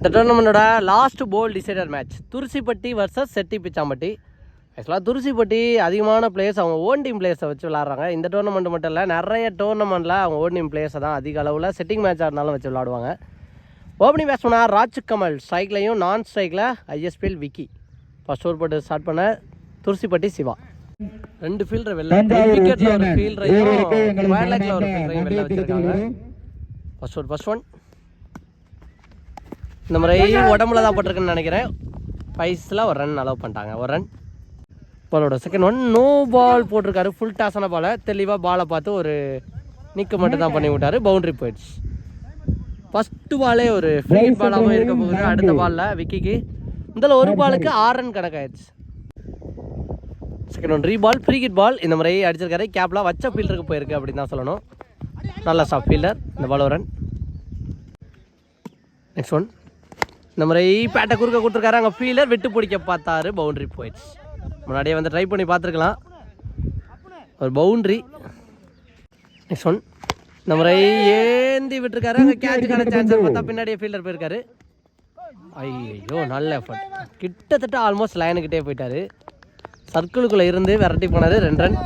இந்த டோர்னமெண்ட்டோட last ball decider match Thurusipatti versus Chetti Pichampatti. ஆக்சுவலாக துருசிப்பட்டி அதிகமான பிளேயர்ஸ் அவங்க ஓன் டீம் பிளேயர்ஸை வச்சு விளாட்றாங்க இந்த டோர்னமெண்ட் மட்டும் இல்லை நிறைய டோர்னமெண்ட்டில் அவங்க ஓன் டீம் பிளேயர்ஸை தான் அதிக அளவில் செட்டிங் மேட்சாக இருந்தாலும் வச்சு விளாடுவாங்க ஓப்பனிங் பேட்ஸ்மேனாக ராஜ் கமல் ஸ்ட்ரைக்லையும் நான் ஸ்ட்ரைக்கில் ஐஎஸ்பிஎல் விக்கி. ஃபர்ஸ்ட் ஓவர் போட்டு ஸ்டார்ட் பண்ண துருசிப்பட்டி சிவா. ரெண்டு ஃபீல்டர் வெளில விக்கெட்டில் ஒரு ஃபீல்டரையும் வேர்லாக்ல ஒரு ஃபீல்டரையும் வெளில வச்சிருக்காங்க. ஃபர்ஸ்ட் ஒன் ஃபர்ஸ்ட் ஒன் இந்த முறை உடம்புல தான் போட்டிருக்குன்னு நினைக்கிறேன். ஃபைஸில் ஒரு ரன் அலோவ் பண்ணிட்டாங்க. ஒரு ரன் பாலோட செகண்ட் ஒன் நோ பால் போட்டிருக்காரு. ஃபுல் டாஸான பாலை தெளிவாக பாலை பார்த்து ஒரு நிக்க மட்டும் தான் பண்ணி விட்டாரு. பவுண்டரி போயிடுச்சு. ஃபஸ்ட்டு பாலே ஒரு ஃப்ரீ பாலாகவும் இருக்க போகுது. அடுத்த பாலில் விக்கிக்கு முதல்ல ஒரு பாலுக்கு ஆறு ரன் கணக்காயிடுச்சு செகண்ட் ஒன் ரீ பால் ஃப்ரீ கிட் பால் இந்த முறை அடிச்சிருக்காரு. கேப்ல வச்ச ஃபீல்டருக்கு போயிருக்கு அப்படின்னு தான் சொல்லணும். நல்ல ஸ்டாப் ஃபீல்டர் இந்த பால் ஒரு ரன் நெக்ஸ்ட் ஒன் இந்த முறை பேட்டை குறுக்க கொடுத்துருக்காரு. அங்கே ஃபீலர் விட்டு பிடிக்க பார்த்தாரு. பவுண்டரி போயிடுச்சு முன்னாடியே வந்து ட்ரை பண்ணி பார்த்துருக்கலாம். ஒரு பவுண்ட்ரி நெக்ஸ்ட் ஒன் இந்த முறை ஏந்தி விட்டுருக்காரு. அங்கே கேட்சுக்கான சான்ஸ் பார்த்தா பின்னாடியே ஃபீல்டர் போயிருக்காரு. ஐயோ நல்ல எஃபர்ட் கிட்டத்தட்ட ஆல்மோஸ்ட் லைனுக்கிட்டே போயிட்டாரு. சர்க்கிளுக்குள்ளே இருந்து விரட்டி போனார் ரெண்டு ரன்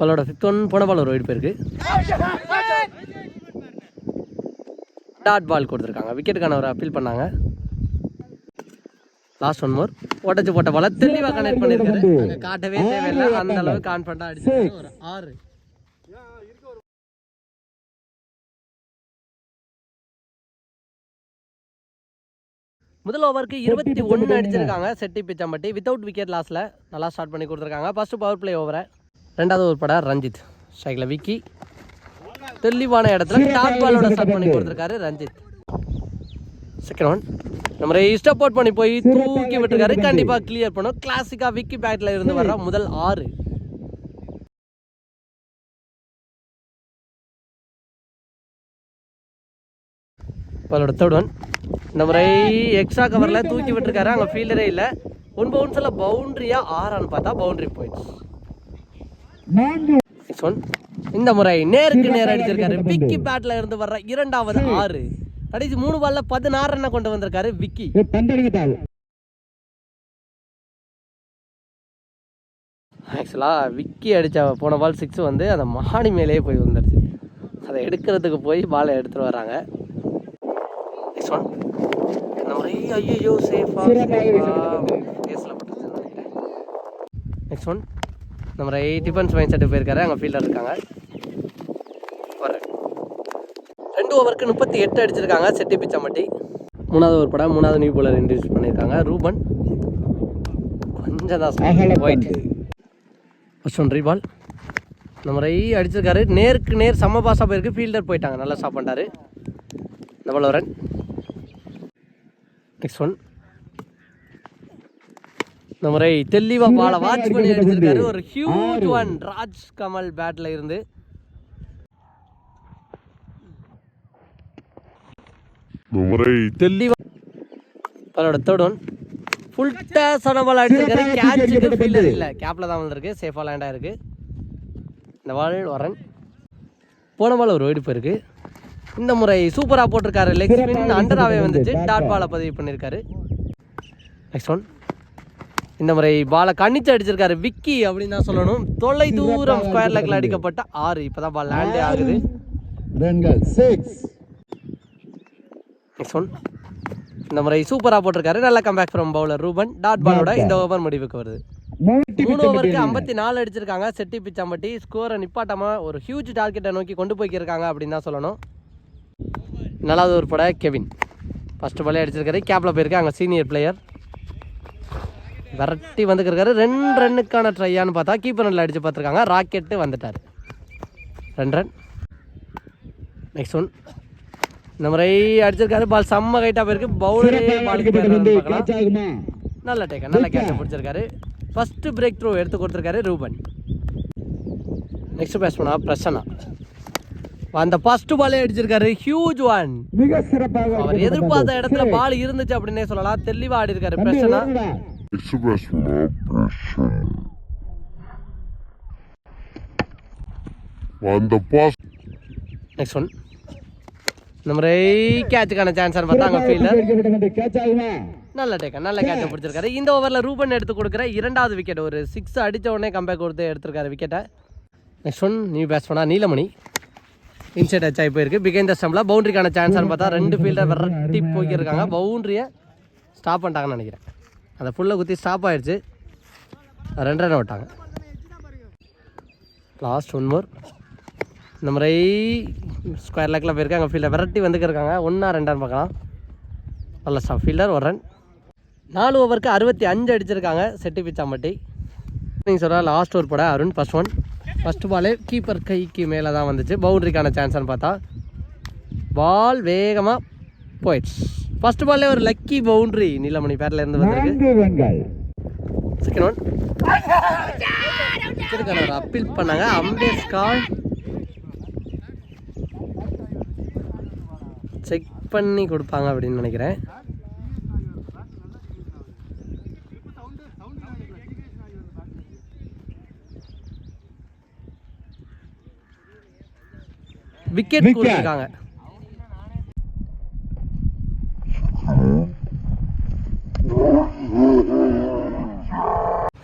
பாலோட ஃபிஃப்த் ஒன் போன பால் ஒரு ஒயிட் போயிருக்கு. டாட் பால் கொடுத்துருக்காங்க. விக்கெட்டுக்கான ஒரு அப்பீல் பண்ணாங்க. லாஸ்ட் ஒன் மோர் உடச்சு போட்ட பால தெளிவாக கனெக்ட் பண்ணியிருக்காரு. அங்கே காட்டவே தேவையில்லை. அந்த அளவுக்கு கான்ஃபிடண்டாக அடிச்சு ஒரு ஆறு. முதல் ஓவருக்கு இருபத்தி ஒன்று அடிச்சிருக்காங்க. செட்டி பிச்சம்பட்டி. வித்தவுட் விக்கெட் லாஸில் நல்லா ஸ்டார்ட் பண்ணி கொடுத்துருக்காங்க. ஃபர்ஸ்ட் பவர் பிளே ஓவரை ரெண்டாவது ஒரு படம் ரஞ்சித். ஸ்ட்ரைக்கில் விக்கி. தெளிவான இடத்துல டாப் பாலோட ஸ்டார்ட் பண்ணி கொடுத்துருக்காரு ரஞ்சித். செகண்ட் ஒன் நம்ம ஸ்டெப் அவுட் பண்ணி போய் தூக்கி விட்டுருக்காரு. கண்டிப்பாக கிளியர் பண்ணும் கிளாசிக்காக விக்கி பேட்டில் இருந்து வர்ற முதல் ஆறு. பாலோட தேர்ட் ஒன் இந்த முறை எக்ஸ்ட்ரா கவரில் தூக்கி விட்டுருக்காரு. அங்கே ஃபீல்டரே இல்லை. ஒன் பவுன்ஸில் பவுண்ட்ரியாக ஆறான்னு பார்த்தா பவுண்ட்ரி போயிடுச்சு நெக்ஸ்ட் ஒன் இந்த முறை நேருக்கு நேர் அடிச்சிருக்காரு. விக்கி பேட்ல இருந்து வர்ற இரண்டாவது ஆறு. கடைசி மூணு பால்ல பதினாறு ரன்னை கொண்டு வந்திருக்காரு விக்கி. ஆக்சுவலாக விக்கி அடித்த போன பால் சிக்ஸ் வந்து அந்த மாடி மேலேயே போய் வந்துடுச்சு அதை எடுக்கிறதுக்கு போய் பாலை எடுத்துட்டு வராங்க ஐயோ சேஃபா நெக்ஸ்ட் ஒன் முறை டிஃபென்ஸ் மைண்ட் செட்டு போயிருக்காரு. அங்கே ஃபீல்டர் இருக்காங்க வரேன் ரெண்டு ஓவருக்கு முப்பத்தி எட்டு அடிச்சிருக்காங்க செட்டி பிச்சம்பட்டி மூணாவது ஒரு படம் மூணாவது நியூ போலர் இன்ட்ரடியூஸ் பண்ணியிருக்காங்க ரூபன். கொஞ்சம் தான் ஒயிட் ஃபர்ஸ்ட் ஒன் ரீபால் இந்த முறை அடிச்சிருக்காரு. நேருக்கு நேர் சம பாஸாக போயிருக்கு. ஃபீல்டர் போயிட்டாங்க நல்லா ஸ்டாப் பண்ணிட்டாரு. இந்த பால் ரன் நெக்ஸ்ட் ஒன் இந்த முறை தெளிவா பால வாட்ச் பண்ணி அடிச்சிருக்காரு. ஒரு ஹியூஜ் ஒன் ராஜ் கமல் பேட்ல இருந்து தெளிவா பாலோட தேர்ட் ஒன் ஃபுல் டாஸான பால் அடிச்சிருக்காரு கேட்சுக்கு ஃபீல்டர் இல்ல. கேப்ல தான் வந்திருக்கு. சேஃபா லேண்ட் ஆயிருக்கு இந்த பால் வரன். போன பால் ஒரு வெடிப்பு இருக்கு இந்த முறை சூப்பரா போட்டிருக்காரு. லெக் ஸ்பின் அண்டராவே வந்துச்சு. டாட் பாலை பதிவு பண்ணியிருக்காரு நெக்ஸ்ட் ஒன் இந்த முறை பாலை கணிச்சு அடிச்சிருக்காரு. விக்கி அப்படின்னு தான் சொல்லணும். தொலை தூரம் ஸ்கொயர் லெக்ல அடிக்கப்பட்ட ஆறு. இப்பதான் பால் லேண்டே ஆகுது. ரன்கள். சிக்ஸ் நெக்ஸ்ட் ஒன் இந்த முறை சூப்பராக போட்டிருக்காரு. நல்ல comeback from bowler Ruben. Dot பாலோட இந்த ஓவர் முடிவுக்கு வருது. மூணு ஓவருக்கு ஐம்பத்தி நாலு அடிச்சிருக்காங்க. செட்டி பிச்சாம்பட்டி ஸ்கோரை நிப்பாட்டாம ஒரு ஹியூஜ் டார்கெட்டை நோக்கி கொண்டு போய்க்கிருக்காங்க அப்படின்னு தான் சொல்லணும். நாலாவது ஒரு பட கெவின். ஃபர்ஸ்ட் பாலே அடிச்சிருக்காரு. கேப்ல போயிருக்கு. அங்கே சீனியர் பிளேயர் விரட்டி வந்துருக்காரு ரெண்டு ரன்னுக்கான ட்ரையான்னு பார்த்தா கீப்பர் ரன்ல அடிச்சு பார்த்துருக்காங்க. ராக்கெட்டு வந்துட்டார். ரெண்டு ரன். நெக்ஸ்ட் ஒன் இந்த முறை அடிச்சிருக்காரு. பால் செம்ம கைட்டாக போயிருக்கு. பவுலரே பாலுக்கு பார்க்கலாம். நல்ல டேக்க நல்ல கேட்ச பிடிச்சிருக்காரு. ஃபர்ஸ்ட் பிரேக் த்ரூ எடுத்து கொடுத்துருக்காரு ரூபன். நெக்ஸ்ட் பேட்ஸ்மனா பிரசன்னா. அந்த ஃபர்ஸ்ட் பாலே அடிச்சிருக்காரு. ஹியூஜ் ஒன் மிக சிறப்பாக அவர் எதிர்பார்த்த இடத்துல பால் இருந்துச்சு அப்படின்னே சொல்லலாம். தெளிவா ஆடி இருக்காரு. எக்ஸ்பிரஸ் வந்த பாஸ் நெக்ஸ்ட் ஒன் இந்த முறை கேட்சுக்கான சான்ஸ் பார்த்தா அங்கே ஃபீல்டர் கேட்ச் நல்ல டேக்கா நல்ல கேட்சை பிடிச்சிருக்காரு இந்த ஓவரில் ரூபன் எடுத்து கொடுக்குற இரண்டாவது விக்கெட் ஒரு சிக்ஸ் அடித்த உடனே கம்பேக் கொடுத்து எடுத்திருக்காரு விக்கெட்டை நெக்ஸ்ட் ஒன் நியூ பேட்ஸ்மனா நீலமணி இன்சைட் டச் ஆகி போயிருக்கு பிகைன் ஸ்டம்பில் பவுண்டரிக்கான சான்ஸ்னு பார்த்தா ரெண்டு ஃபீல்டர் விரட்டி போய்க்கிருக்காங்க பவுண்டரியை ஸ்டாப் பண்ணிட்டாங்கன்னு நினைக்கிறேன் அதை ஃபுல்லாக குத்தி ஸ்டாப் ஆயிடுச்சு ரெண்டு ரன் விட்டாங்க லாஸ்ட் ஒன் மோர் இந்த முறை ஸ்கொயர் லேக்கில் போயிருக்காங்க ஃபீல்டர் விரட்டி வந்துக்கிருக்காங்க ஒன்றா ரெண்டான்னு பார்க்கலாம். நல்ல ஸ்டாப் ஃபீல்டர் ஒரு ரன் நாலு ஓவருக்கு அறுபத்தி அஞ்சு அடிச்சிருக்காங்க செட்டி பிச்சாம்பட்டி. நீங்கள் சொல்கிற லாஸ்ட் ஓவர் போட அருண் ஃபர்ஸ்ட் ஒன் ஃபர்ஸ்ட் பாலே கீப்பர் கைக்கு மேலே தான் வந்துச்சு. பவுண்டரிக்கான சான்ஸ்னு பார்த்தா. பால் வேகமாக போயிடுச்சு. ஃபர்ஸ்ட் பால்லே ஒரு லக்கி பவுண்டரி நீலமணி பேரில் இருந்து வந்திருக்கு. செகண்ட் ஒன் அப்பீல் பண்ணாங்க. அம்பேஸ் செக் பண்ணி கொடுப்பாங்க அப்படின்னு நினைக்கிறேன். விக்கெட். கொடுத்துருக்காங்க.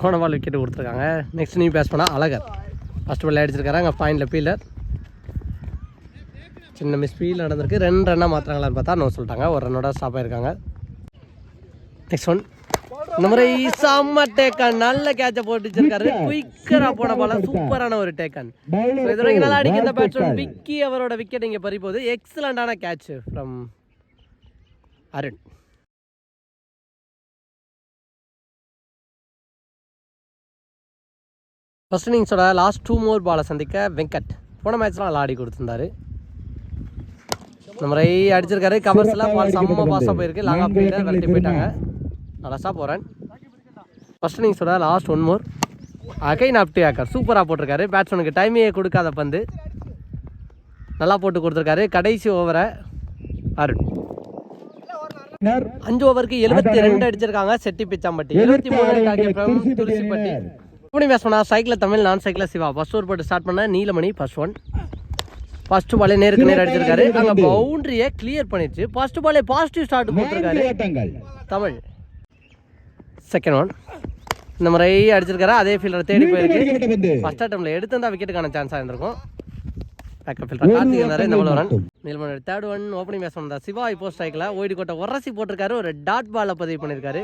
போன பால் விக்கெட் கொடுத்துருக்காங்க. நெக்ஸ்ட் நியூ பேஸ் பண்ணால் அழகர். ஃபஸ்ட் பால் அடிச்சிருக்காரு. அங்கே பாயிண்டில் ஃபீல்டர் சின்ன மிஸ் ஃபீல் நடந்திருக்கு. ரெண்டு ரன்னாக மாற்றுறாங்களான்னு பார்த்தா நோ சொல்லிட்டாங்க. ஒரு ரன்னோட ஸ்டாப் ஆயிருக்காங்க. நெக்ஸ்ட் ஒன் இந்த முறை செம்ம டேக்கன் நல்ல கேட்சை போட்டு வச்சிருக்காரு. குயிக்கராக போன பால சூப்பரான ஒரு டேக்கன் இது வரைக்கும் நல்லா அடிக்கிற பேட்ஸ்மேன் விக்கி அவரோட விக்கெட் இங்கே பறி போகுது. எக்ஸலண்டான கேட்ச் ஃப்ரம் அருண் ஃபர்ஸ்ட் இன்னிங்ஸோட லாஸ்ட் டூ மோர் பாலை சந்திக்க வெங்கட். போன மேட்ச்லாம் நல்லா ஆடி கொடுத்துருந்தாரு. முறை அடிச்சிருக்காரு. கவர்ஸில் பால் செம்ம பாஸாக போயிருக்கு. லாங்காக போயிட்டு விரட்டி போயிட்டாங்க. நல்லா போகிறேன் ஃபர்ஸ்ட் இன்னிங்ஸோட லாஸ்ட் ஒன் மோர் அகை நாப்டி ஆக்கர் சூப்பராக போட்டிருக்காரு. பேட்ஸ்மேனுக்கு டைமே கொடுக்காத பந்து. நல்லா போட்டு கொடுத்துருக்காரு. கடைசி ஓவரை அருண். அஞ்சு ஓவருக்கு எழுபத்தி ரெண்டு அடிச்சிருக்காங்க. செட்டி பிச்சாம்பட்டி. எழுபத்தி மூணு துளசிப்பட்டி இப்படி பேஸ் பண்ணா சைக்கிள் தமிழ் நான் சைக்கிள் சிவா. ஃபர்ஸ்ட் ஓவர் போட்டு ஸ்டார்ட் பண்ண நீலமணி ஃபர்ஸ்ட் ஒன் ஃபர்ஸ்ட் பாலே நேருக்கு நேர் அடிச்சிருக்காரு. அங்க பவுண்டரியை கிளியர் பண்ணிடுச்சு. ஃபர்ஸ்ட் பாலே பாசிட்டிவ் ஸ்டார்ட் ஓட்டங்கள் தமிழ். செகண்ட் ஒன் இந்த முறை அடிச்சிருக்காரு. அதே ஃபீல்டர் தேடி போயிருக்கு. ஃபர்ஸ்ட் அட்டம்ல எடுத்திருந்தா விக்கெட்டுக்கான சான்ஸாக இருந்திருக்கும். பேக்கப் ஃபீல்டர் கார்த்திக் இருந்தாரு இந்த ball run Neelamani third one opening face பண்ணா சிவா இப்போ ஸ்ட்ரைக்கில் ஓய்டு கோட்டை உரசி போட்டிருக்காரு. ஒரு டாட் பாலை பதிவு பண்ணியிருக்காரு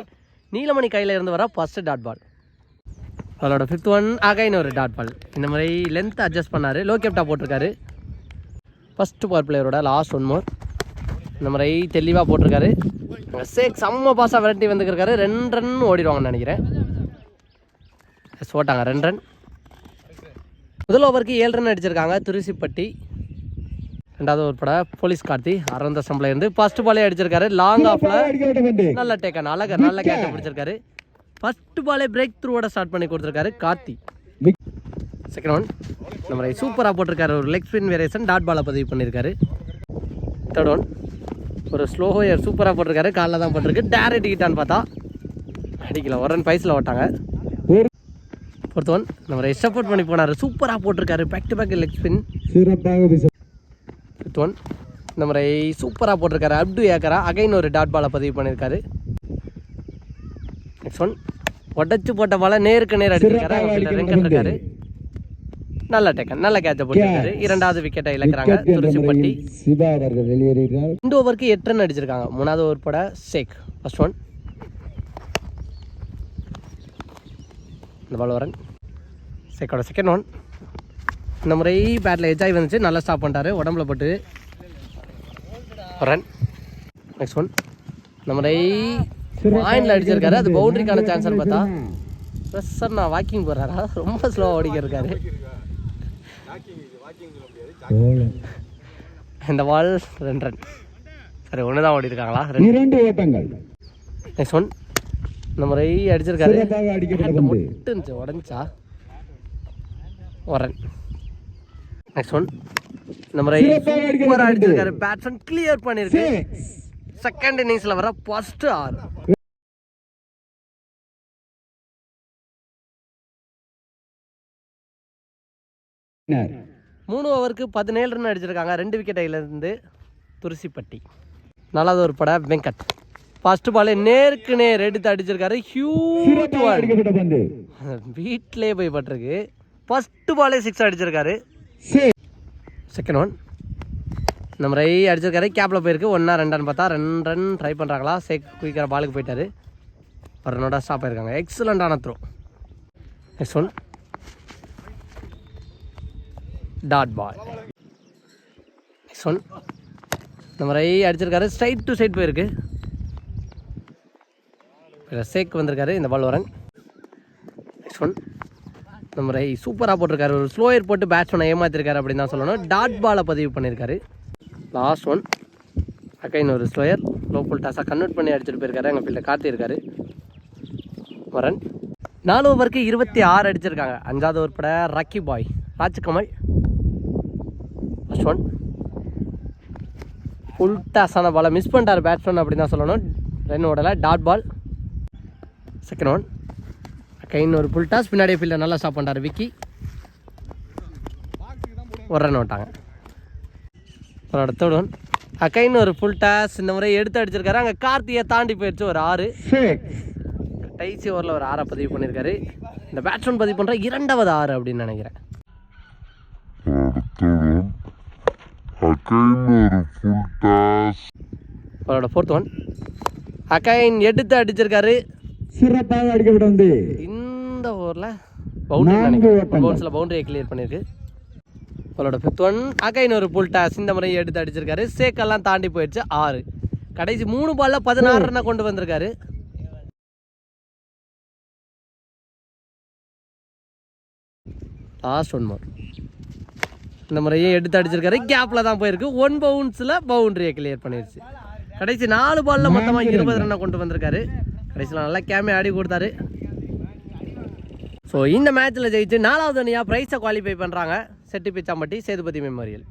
நீலமணி கையில் இருந்து வர ஃபர்ஸ்ட் டாட் பால் அவளோட ஃபிஃப்த் ஒன் அகைன் ஒரு டாட் பால் இந்த மாதிரி லென்த் அட்ஜஸ்ட் பண்ணாரு. லோ கேப்டா போட்டிருக்காரு. ஃபர்ஸ்ட் பவர் பிளேயரோட லாஸ்ட் ஒன் மோர் இந்த மாதிரி தெளிவாக போட்டிருக்காரு. சேக் செம்ம பாஸாக விரட்டி வந்துருக்காரு ரெண்டு ரன் ஓடிடுவாங்கன்னு நினைக்கிறேன். எஸ் ஓட்டாங்க. ரெண்டு ரன் முதல் ஓவருக்கு ஏழு ரன் அடிச்சிருக்காங்க. துரிசிப்பட்டி. ரெண்டாவது ஓவர் பட போலீஸ் கார்த்தி அரந்த சம்பளம் இருந்து ஃபர்ஸ்ட் பாலே அடிச்சிருக்காரு. லாங் ஆஃப்ல நல்ல டேக்கன் அழகர் நல்ல கேட்ச பிடிச்சிருக்காரு. ஃபர்ஸ்ட் பாலே பிரேக் த்ரூவோட ஸ்டார்ட் பண்ணி கொடுத்துருக்காரு கார்த்தி. செகண்ட் ஒன் நம்ம சூப்பராக போட்டிருக்காரு. ஒரு லெக் ஸ்பின் வேரியேஷன் டாட் பாலை பதிவு பண்ணியிருக்காரு தேர்ட் ஒன் ஒரு ஸ்லோ ஹோயர் சூப்பராக போட்டிருக்காரு. காலில் தான் போட்டிருக்கு. டேரக்ட் கிட்டான்னு பார்த்தா அடிக்கல. ஒரு ரன் பைஸில் ஓட்டாங்க. ஃபோர்த் ஒன் நம்ம சப்போர்ட் பண்ணி போனார். சூப்பராக போட்டிருக்காரு. Back to back leg spin fifth one நம்ம சூப்பராக போட்டிருக்காரு. அப்டு ஏக்கரா அகைன் ஒரு டாட் பாலை பதிவு பண்ணியிருக்காரு நெக்ஸ்ட் ஒன் உடச்சு போட்ட பால நேருக்கு நேர் அடிச்சிருக்காரு. சிறப்பாக வெங்கட் இருக்காரு நல்ல டேக்கன் நல்ல கேட்ச போட்டிருக்காரு. இரண்டாவது விக்கெட்டை இழக்கிறாங்க முறையில் சிவா அவர்கள் வெளியேறுகிறார். ரெண்டு ஓவருக்கு எட்டு ரன் அடிச்சிருக்காங்க. மூணாவது ஓவர் போட ஷேக் ஃபர்ஸ்ட் ஒன் இந்த பால் வரன். ஷேக்கோட செகண்ட் ஒன் இந்த முறை பேட்டில் எஜாய் வந்துச்சு. நல்லா ஸ்டாப் பண்ணிட்டாரு. உடம்புல பட்டு ரன் நெக்ஸ்ட் ஒன் இந்த முறை பாயிண்டில் அடிச்சிருக்காரு. அது பவுண்டரிக்கான சான்ஸ்னு பார்த்தா. ப்ரெஷர் நான் வாக்கிங் போடுறாரா? ரொம்ப ஸ்லோவாக ஓடிக்க இருக்காரு. இந்த பால் ரெண்டு ரன் சரி ஒன்று தான் ஓடி இருக்காங்களா ரெண்டு. இரண்டு ஓட்டங்கள். நெக்ஸ்ட் ஒன் இந்த முறை அடிச்சிருக்காரு. முட்டு இருந்துச்சு உடஞ்சா? வரேன் நெக்ஸ்ட் ஒன் இந்த முறை சூப்பராக. அடிச்சிருக்காரு. பேட்ஸ்மேன் கிளியர் பண்ணியிருக்கு. செகண்ட் இன்னிங்ஸில் வர ஃபர்ஸ்ட் ஆறு. Winner. மூணு ஓவருக்கு பதினேழு ரன் அடிச்சிருக்காங்க. ரெண்டு விக்கெட் இருந்து துருசிப்பட்டி. நாலாவது ஒரு பட வெங்கட். ஃபர்ஸ்ட் பால் நேருக்கு நேர் எடுத்து அடிச்சிருக்காரு. ஹியூஜ் சிறப்பாக வீட்டிலே போய் பட்டிருக்கு. ஃபர்ஸ்ட் பாலே சிக்ஸ் அடிச்சிருக்காரு. செகண்ட் ஒன் நம்ம ரை அடிச்சிருக்காரு. கேப்பில் போயிருக்கு. ஒன்றா ரெண்டான்னு பார்த்தா ரெண்டு ரன் ட்ரை பண்ணுறாங்களா சேக் குயிக்கிற பாலுக்கு போயிட்டாரு. ஒரு ரன்னோட ஸ்டாப் ஆயிருக்காங்க. எக்ஸலண்ட்டான throw next one dot ball next one நம்ம ரை அடிச்சிருக்காரு. ஸ்ட்ரைட் டு சைட் போயிருக்கு. சேக் வந்திருக்காரு இந்த பால் வரன் நெக்ஸ்ட் ஒன் நம்ம ரை சூப்பராக போட்டிருக்காரு. ஒரு ஸ்லோயர் போட்டு பேட்ஸ்மேனை ஏமாத்திருக்காரு அப்படின்னு தான் சொல்லணும். டாட் பாலை பதிவு பண்ணியிருக்காரு லாஸ்ட் ஒன் அக்கைன் ஒரு ஸ்லோயர் லோ டாஸாக கன்வெர்ட் பண்ணி அடிச்சுட்டு போயிருக்காரு. எங்கள் பிள்ளை காட்டியிருக்காரு. வரன் நாலு ஓவருக்கு இருபத்தி ஆறு அடிச்சிருக்காங்க. அஞ்சாவது ஓவர் பட ரக்கி பாய் ராஜ்கமல். ஃபர்ஸ்ட் ஒன் ஃபுல் டாஸான பாலை மிஸ் பண்ணிட்டார் பேட்ஸ்மேன் அப்படின்னு தான் சொல்லணும். ரன் ஓடலை. டாட் பால் செகண்ட் ஒன் கைன்னு ஒரு புல் டாஸ் பின்னாடி ஃபீல்டர் நல்லா ஸ்டாப் பண்ணார் விக்கி. ஒரு ரன் விட்டாங்க. அவரோட தேர்ட் ஒன் அக்கைன்னு ஒரு ஃபுல் டாஸ் இந்த முறை எடுத்து அடிச்சிருக்காரு. அங்கே கார்த்தியை தாண்டி போயிடுச்சு. ஒரு ஆறு. டைசி ஓவரில் ஒரு ஆறை பதிவு பண்ணியிருக்காரு. இந்த பேட்ஸ்மேன் பதிவு பண்ணுற இரண்டாவது ஆறு அப்படின்னு நினைக்கிறேன் அடுத்தவன் அகைன்னு ஒரு ஃபுல் டாஸ் அவரோட ஃபோர்த் ஒன் அக்கைன் எடுத்து அடிச்சிருக்காரு. சிறப்பாக அடிக்கப்பட்ட பந்து இந்த ஓவரில் பவுண்டரி நினைக்கிறேன். பவுன்ஸில் பவுண்டரியை கிளியர் பண்ணியிருக்கு. அவளோட ஃபிஃப்த் ஒன் அகைன் ஒரு புல் டாஸ் இந்த முறை எடுத்து அடிச்சிருக்காரு. சேக்கெல்லாம் தாண்டி போயிடுச்சு ஆறு. கடைசி மூணு பால்ல பதினாறு ரன்னை கொண்டு வந்திருக்காரு. லாஸ்ட் ஒன் மோர் இந்த முறையே எடுத்து அடிச்சிருக்காரு. கேப்பில் தான் போயிருக்கு. ஒன் பவுன்ஸில் பவுண்டரியை கிளியர் பண்ணிருச்சு. கடைசி நாலு பால்ல மொத்தமாக இருபது ரன்னை கொண்டு வந்திருக்காரு. கடைசியில் நல்லா கேமே ஆடி கொடுத்தாரு. ஸோ இந்த மேட்ச்சில் ஜெயிச்சு நாலாவது அணியாக ப்ரைஸை குவாலிஃபை பண்ணுறாங்க செட்டி பிச்சாம்பட்டி சேதுபதி மெமோரியல்